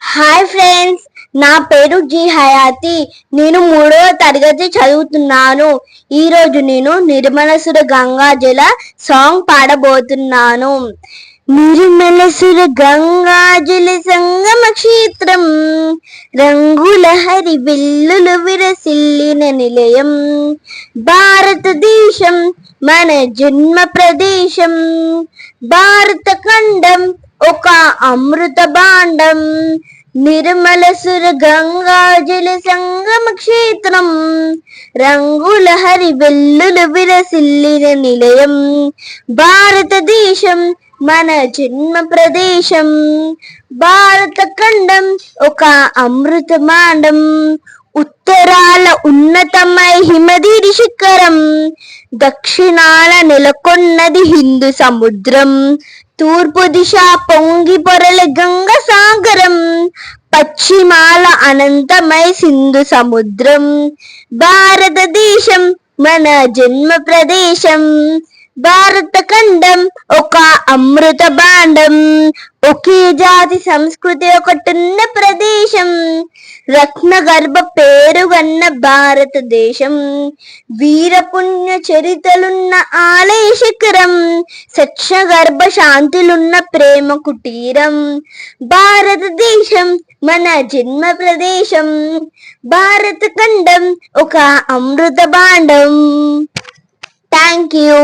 Hi friends నా పేరు G Hayathi. నేను మూడవ తరగతి చదువుతున్నాను. ఈరోజు నేను నిర్మలసుర గంగాజల సాంగ్ పాడబోతున్నాను. నిర్మలసుర గంగాజల సంగమ క్షేత్రం రంగుల హరి వెల్లులు విరసిల్లిన నిలయం భారతదేశం మన జన్మ ప్రదేశం భారత ఖండం అమృత భాండం నిర్మల సుర గంగాజల సంగమ క్షేత్రం రంగుల హరి వెల్లులు విరసిల్లిన నిలయం భారతదేశం మన జన్మ ప్రదేశం. భారత ఖండం ఒక అమృత మాండం ఉత్తరాల ఉన్నతమై హిమగిరి శిఖరం దక్షిణాల నెలకొన్నది హిందూ సముద్రం తూర్పు దిశ పొంగి పొరల గంగ సాగరం పశ్చిమాల అనంతమై సింధు సముద్రం. భారతదేశం మన జన్మ ప్రదేశం. భారత ఖండం ఒక అమృత భాండం ఒకే జాతి సంస్కృతి ఒకటున్న ప్రదేశం. రత్న గర్భ పేరుగన్న భారతదేశం. వీరపుణ్య చరితలున్న ఆలయ శిఖరం. సత్య గర్భ శాంతులున్న ప్రేమ కుటీరం. భారతదేశం మన జన్మ ప్రదేశం. భారత ఖండం ఒక అమృత భాండం. Thank you